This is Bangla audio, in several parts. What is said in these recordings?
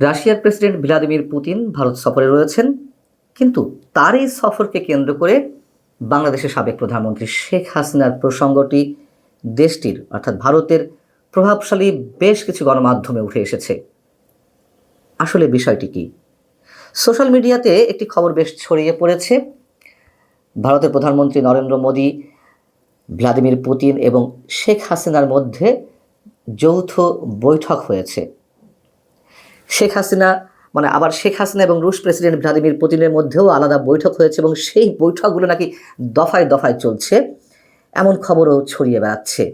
রাশিয়ার প্রেসিডেন্ট ভ্লাদিমির পুতিন ভারত সফরে রয়েছেন, কিন্তু তার এই সফরকে কেন্দ্র করে বাংলাদেশের সাবেক প্রধানমন্ত্রী শেখ হাসিনার প্রসঙ্গটি দেশটির, অর্থাৎ ভারতের প্রভাবশালী বেশ কিছু গণমাধ্যমে উঠে এসেছে। আসলে বিষয়টি কি? সোশ্যাল মিডিয়াতে একটি খবর বেশ ছড়িয়ে পড়েছে। ভারতের প্রধানমন্ত্রী নরেন্দ্র মোদী, ভ্লাদিমির পুতিন এবং শেখ হাসিনার মধ্যে যৌথ বৈঠক হয়েছে। শেখ হাসিনা মানে আবার শেখ হাসিনা এবং রুশ প্রেসিডেন্ট ভ্লাদিমির পুতিনের মধ্যেও আলাদা বৈঠক হয়েছে এবং সেই বৈঠকগুলো নাকি দফায় দফায় চলছে। এমন খবরও ছড়িয়ে বেড়াচ্ছে।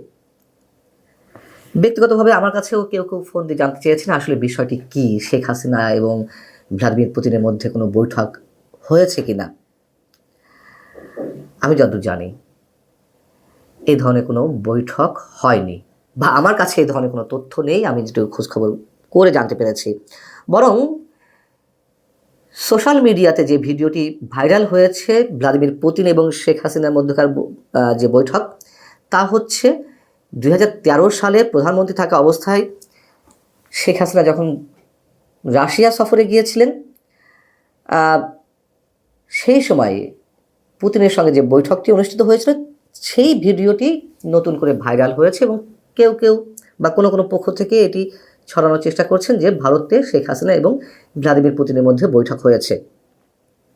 ব্যক্তিগতভাবে আমার কাছেও কেউ কেউ ফোন দিয়ে জানতে চেয়েছেন আসলে বিষয়টি কি, শেখ হাসিনা এবং ভ্লাদিমির পুতিনের মধ্যে কোনো বৈঠক হয়েছে কি না আমি যতদূর জানি এই ধরনের কোনো বৈঠক হয়নি বা আমার কাছে এই ধরনের কোনো তথ্য নেই। আমি যেটুকু খোঁজখবর করে জানতে পেরেছি। বরং সোশ্যাল মিডিয়াতে যে ভিডিওটি ভাইরাল হয়েছে ভ্লাদিমির পুতিন এবং শেখ হাসিনার মধ্যকার যে বৈঠক, তা হচ্ছে দু হাজার তেরো সালে প্রধানমন্ত্রী থাকা অবস্থায় শেখ হাসিনা যখন রাশিয়া সফরে গিয়েছিলেন সেই সময়ে পুতিনের সঙ্গে যে বৈঠকটি অনুষ্ঠিত হয়েছিল, সেই ভিডিওটি নতুন করে ভাইরাল হয়েছে এবং কেউ কেউ বা কোনো কোনো পক্ষ থেকে এটি ছড়ানোর চেষ্টা করছেন যে ভারতে শেখ হাসিনা এবং ভ্লাদিমির পুতিনের মধ্যে বৈঠক হয়েছে।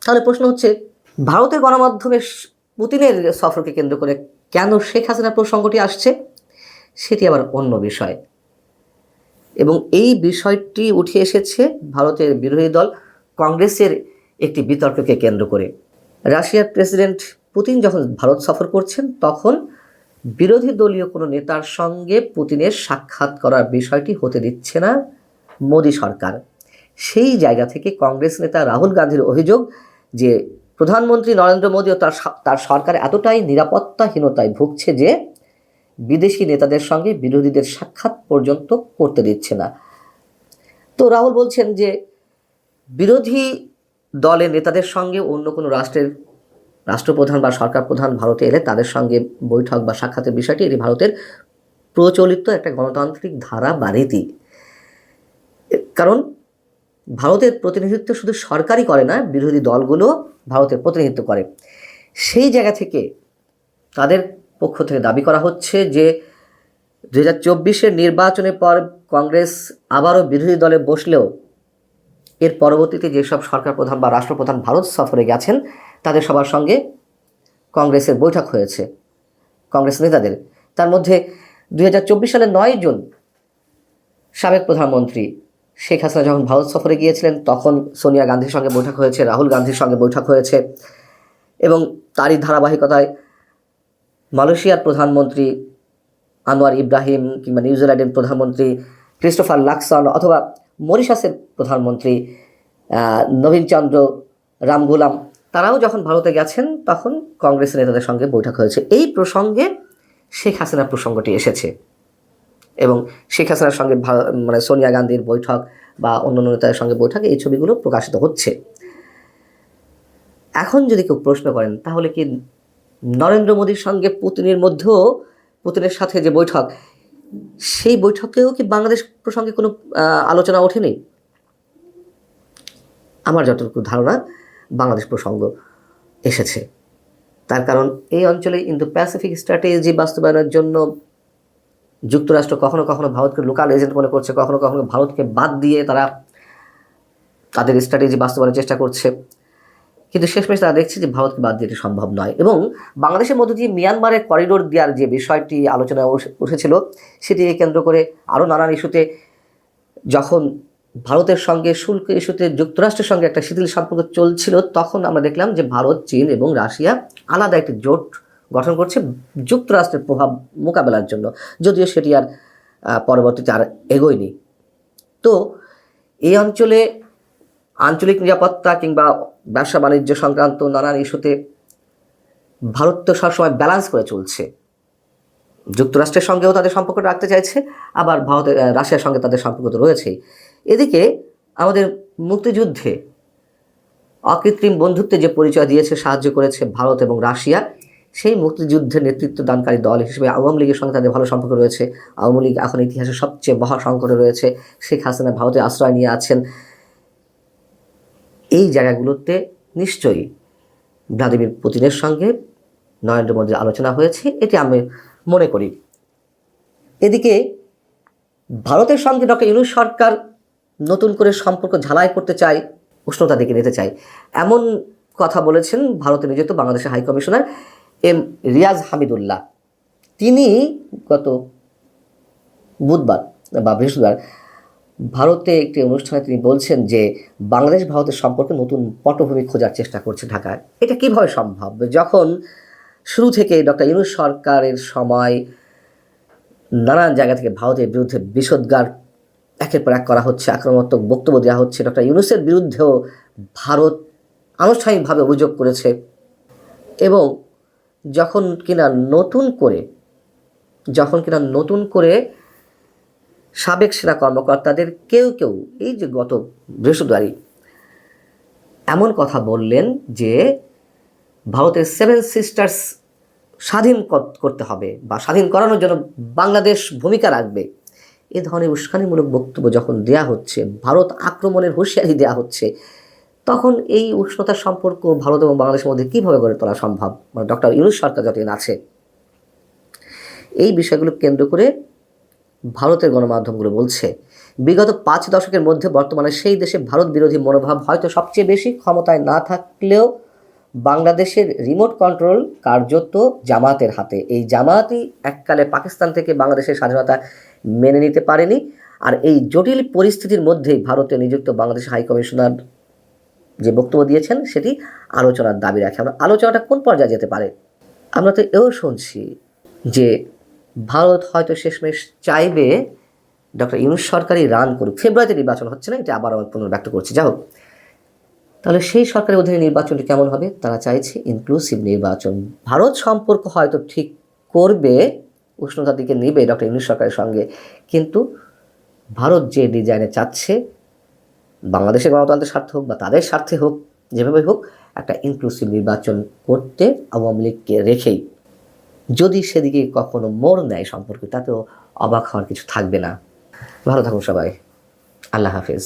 তাহলে প্রশ্ন হচ্ছে, ভারতের গণমাধ্যমে পুতিনের সফরকে কেন্দ্র করে কেন শেখ হাসিনার প্রসঙ্গটি আসছে? সেটি আবার অন্য বিষয়। এবং এই বিষয়টি উঠে এসেছে ভারতের বিরোধী দল কংগ্রেসের একটি বিতর্ককে কেন্দ্র করে। রাশিয়ার প্রেসিডেন্ট পুতিন যখন ভারত সফর করছেন, তখন বিরোধী দলীয় কোনো নেতার সঙ্গে পুতিনের সাক্ষাৎ করার বিষয়টি হতে দিচ্ছে না মোদী সরকার। সেই জায়গা থেকে কংগ্রেস নেতা রাহুল গান্ধীর অভিযোগ যে প্রধানমন্ত্রী নরেন্দ্র মোদী ও তার তার সরকার এতটাই নিরাপত্তাহীনতায় ভুগছে যে বিদেশি নেতাদের সঙ্গে বিরোধীদের সাক্ষাৎ পর্যন্ত করতে দিচ্ছে না। তো রাহুল বলছেন যে বিরোধী দলের নেতাদের সঙ্গে অন্য কোনো রাষ্ট্রের রাষ্ট্রপ্রধান বা সরকার প্রধান ভারতে এলে তাদের সঙ্গে বৈঠক বা সাক্ষাতের বিষয়টি এটি ভারতের প্রচলিত একটা গণতান্ত্রিক ধারা বা রীতি। কারণ ভারতের প্রতিনিধিত্ব শুধু সরকারই করে না, বিরোধী দলগুলো ভারতের প্রতিনিধিত্ব করে। সেই জায়গা থেকে তাদের পক্ষ থেকে দাবি করা হচ্ছে যে দু হাজার চব্বিশের নির্বাচনের পর কংগ্রেস আবারও বিরোধী দলে বসলেও এর পরবর্তীতে যেসব সরকার প্রধান বা রাষ্ট্রপ্রধান ভারত সফরে গেছেন তাদের সবার সঙ্গে কংগ্রেসের বৈঠক হয়েছে। কংগ্রেস নেতাদের। তার মধ্যে দু হাজার চব্বিশ সালের নয় জুন সাবেক প্রধানমন্ত্রী শেখ হাসিনা যখন ভারত সফরে গিয়েছিলেন তখন সোনিয়া গান্ধীর সঙ্গে বৈঠক হয়েছে রাহুল গান্ধীর সঙ্গে বৈঠক হয়েছে এবং তারই ধারাবাহিকতায় মালয়েশিয়ার প্রধানমন্ত্রী আনোয়ার ইব্রাহিম কিংবা নিউজিল্যান্ডের প্রধানমন্ত্রী ক্রিস্টোফার লাক্সন অথবা মরিশাসের প্রধানমন্ত্রী আহ, নবীন চন্দ্র রামগুলাম তারাও যখন ভারতে গেছেন, তখন কংগ্রেসের নেতাদের সঙ্গে বৈঠক হয়েছে। এই প্রসঙ্গে শেখ হাসিনার প্রসঙ্গটি এসেছে এবং শেখ হাসিনার সঙ্গে মানে সোনিয়া গান্ধীর বৈঠক বা অন্যান্য নেতাদের সঙ্গে বৈঠক এই ছবিগুলো প্রকাশিত হচ্ছে। এখন যদি কেউ প্রশ্ন করেন, তাহলে কি নরেন্দ্র মোদীর সঙ্গে পুতিনের মধ্যেও পুতিনের সাথে যে বৈঠক, সেই বৈঠকেও কি বাংলাদেশ প্রসঙ্গে কোনো আলোচনা ওঠেনি? আমার যতটুকু ধারণা বাংলাদেশ প্রসঙ্গ এসেছে। তার কারণ এই অঞ্চলে ইন্দো প্যাসিফিক স্ট্র্যাটেজি বাস্তবায়নের জন্য যুক্তরাষ্ট্র কখনো কখনো ভারতকে লোকাল এজেন্ট মনে করছে, কখনো কখনো ভারতকে বাদ দিয়ে তারা তাদের স্ট্র্যাটেজি বাস্তবায়নের চেষ্টা করছে। কিন্তু শেষমেশ তারা দেখছে যে ভারতকে বাদ দিয়ে সম্ভব নয় এবং বাংলাদেশের মধ্যে দিয়ে মিয়ানমারের করিডোর দেওয়ার যে বিষয়টি আলোচনায় উঠে- উঠেছিল সেটিকে কেন্দ্র করে আরও নানান ইস্যুতে যখন ভারতের সঙ্গে শুল্ক ইস্যুতে যুক্তরাষ্ট্রের সঙ্গে একটা শিথিল সম্পর্ক চলছিল, তখন আমরা দেখলাম যে ভারত, চীন এবং রাশিয়া আলাদা একটি জোট গঠন করছে যুক্তরাষ্ট্রের প্রভাব মোকাবেলার জন্য। যদিও সেটি আর পরবর্তীতে আর এগোয়নি। তো এই অঞ্চলে আঞ্চলিক নিরাপত্তা কিংবা ব্যবসা বাণিজ্য সংক্রান্ত নানান ইস্যুতে ভারত তো সবসময় ব্যালেন্স করে চলছে। যুক্তরাষ্ট্রের সঙ্গেও তাদের সম্পর্ক রাখতে চাইছে, আবার ভারতের রাশিয়ার সঙ্গে তাদের সম্পর্ক তো রয়েছেই। এদিকে আমাদের মুক্তিযুদ্ধে অকৃত্রিম বন্ধুত্বে যে পরিচয় দিয়েছে, সাহায্য করেছে ভারত এবং রাশিয়া, সেই মুক্তিযুদ্ধের নেতৃত্ব দানকারী দল হিসেবে আওয়ামী লীগের সঙ্গে তাদের ভালো সম্পর্ক রয়েছে। আওয়ামী লীগ এখন ইতিহাসের সবচেয়ে মহা সংকটে রয়েছে। শেখ হাসিনা ভারতে আশ্রয় নিয়ে আছেন। এই জায়গাগুলোতে নিশ্চয়ই ভ্লাদিমির পুতিনের সঙ্গে নরেন্দ্র মোদীর আলোচনা হয়েছে, এটি আমি মনে করি। এদিকে ভারতের সঙ্গে ডক্টর ইউনুস সরকার নতুন করে সম্পর্ক ঝালাই করতে চায় উষ্ণতা দিকে নিতে চায় এমন কথা বলেছেন ভারতে নিযুক্ত বাংলাদেশের হাইকমিশনার এম রিয়াজ হামিদুল্লাহ। তিনি গত বুধবার বা বৃহস্পতিবার ভারতে একটি অনুষ্ঠানে তিনি বলছেন যে, বাংলাদেশ ভারতের সম্পর্কে নতুন পটভূমি খোঁজার চেষ্টা করছে ঢাকায়। এটা কীভাবে সম্ভব? যখন শুরু থেকে ডক্টর ইউনুস সরকারের সময় নানান জায়গা থেকে ভারতের বিরুদ্ধে বিষোদ্গার একের পর এক করা হচ্ছে, আক্রমণাত্মক বক্তব্য দেওয়া হচ্ছে। ডক্টর ইউনুসের বিরুদ্ধেও ভারত আনুষ্ঠানিকভাবে অভিযোগ করেছে। এবং যখন কিনা নতুন করে, যখন কিনা নতুন করে সাবেক সেনা কর্মকর্তাদের কেউ কেউ, এই যে গত বৃহস্পতিবারই এমন কথা বললেন যে ভারতের সেভেন সিস্টার্স স্বাধীন করতে হবে বা স্বাধীন করানোর জন্য বাংলাদেশ ভূমিকা রাখবে। এ ধরনের উস্কানিমূলক বক্তব্য যখন দেয়া হচ্ছে, ভারত আক্রমণের হুঁশিয়ারি দেওয়া হচ্ছে, তখন এই উষ্ণতার সম্পর্ক ভারত এবং বাংলাদেশের মধ্যে কীভাবে গড়ে তোলা সম্ভব? মানে ডক্টর ইউনুস সরকার যতদিন আছে, এই বিষয়গুলো কেন্দ্র করে ভারতের গণমাধ্যমগুলো বলছে, বিগত পাঁচ দশকের মধ্যে বর্তমানে সেই দেশে ভারত বিরোধী মনোভাব হয়তো সবচেয়ে বেশি ক্ষমতায় না থাকলেও বাংলাদেশের রিমোট কন্ট্রোল কার্যত জামাতের হাতে। এই জামাতই এককালে পাকিস্তান থেকে বাংলাদেশের স্বাধীনতা মেনে নিতে পারেনি। আর এই জটিল পরিস্থিতির মধ্যেই ভারতে নিযুক্ত বাংলাদেশ হাই কমিশনার যে বক্তব্য দিয়েছেন, সেটি আলোচনার দাবি রাখে। আমরা আলোচনাটা কোন পর্যায়ে যেতে পারে? আমরা তো এও শুনছি যে ভারত হয়তো শেষমেশ চাইবে ডক্টর ইউনুস সরকারই রান করুক। ফেব্রুয়ারিতে নির্বাচন হচ্ছে না, এটা আবার আমি পুনর্ব্যক্ত করছি। যাই হোক তাহলে সেই সরকারের অধীনে নির্বাচনটি কেমন হবে? তারা চাইছে ইনক্লুসিভ নির্বাচন। ভারত সম্পর্ক হয়তো ঠিক করবে উষ্ণতার দিকে নেবে ডক্টর ইউনুস সরকারের সঙ্গে, কিন্তু ভারত যে ডিজাইনে চাচ্ছে, বাংলাদেশের গণতন্ত্রের স্বার্থে হোক বা তাদের স্বার্থে হোক যেভাবে হোক, একটা ইনক্লুসিভ নির্বাচন করতে আওয়ামী লীগকে রেখেই। যদি সেদিকে কখনো মোড় নেয় সম্পর্কে, তাতেও অবাক হওয়ার কিছু থাকবে না। ভালো থাকুন সবাই। আল্লাহ হাফিজ।